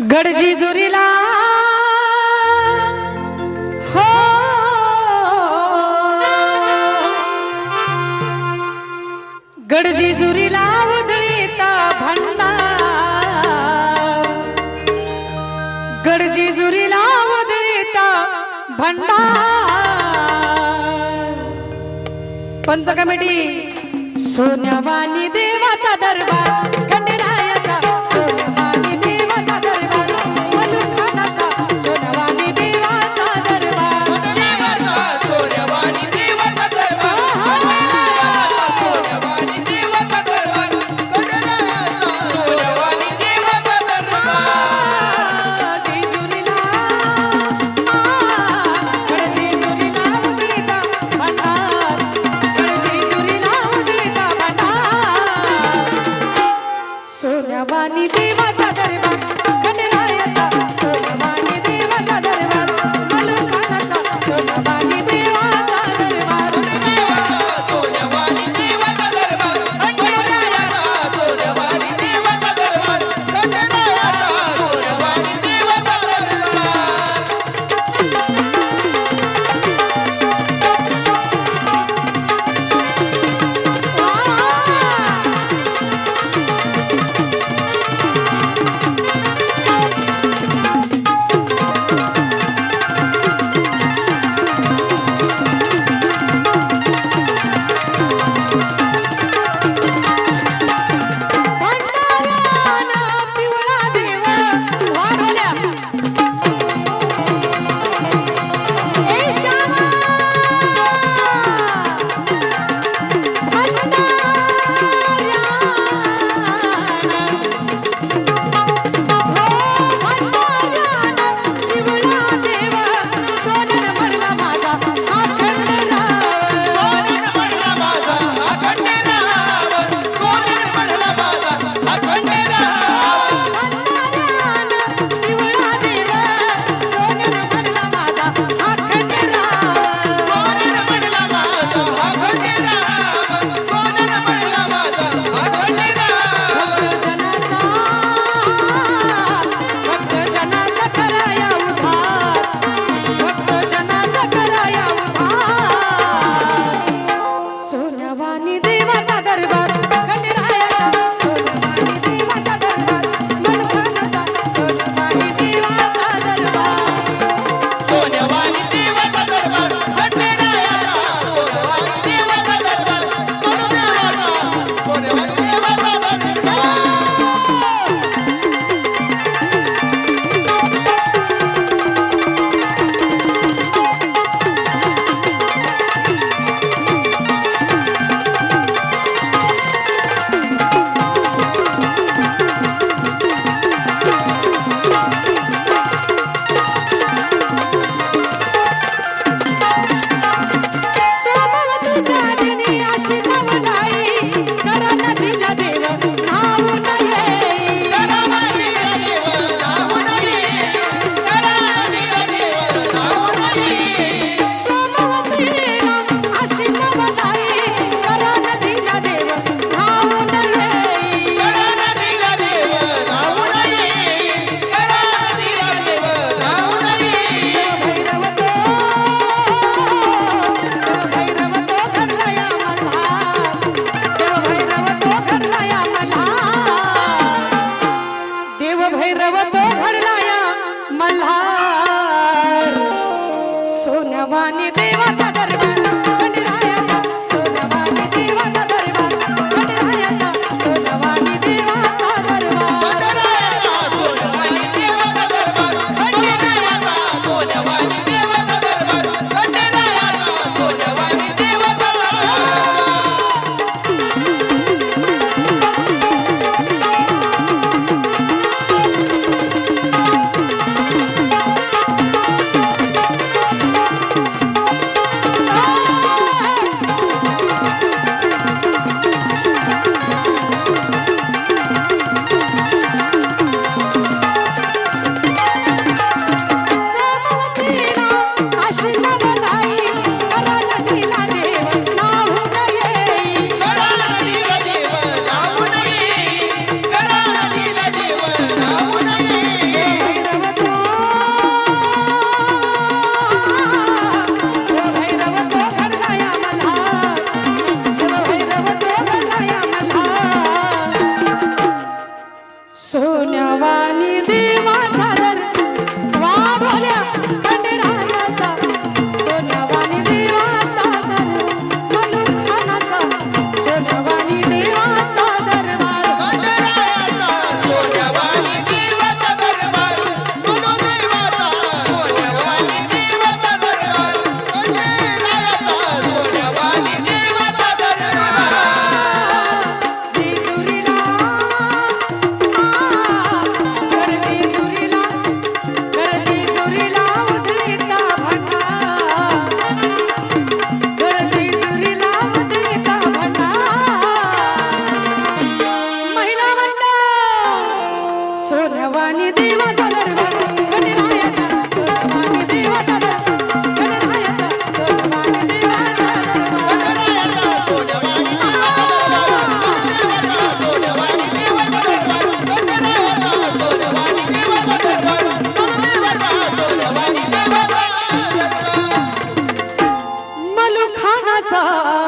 गडजी जुरीला. हो. गडजी जुरीला उधळीता भांडा गडजी जुरीला उधळीता भांडा पंच कमिटी सोन्यावानी देवाचा दरबार. জানি দে चा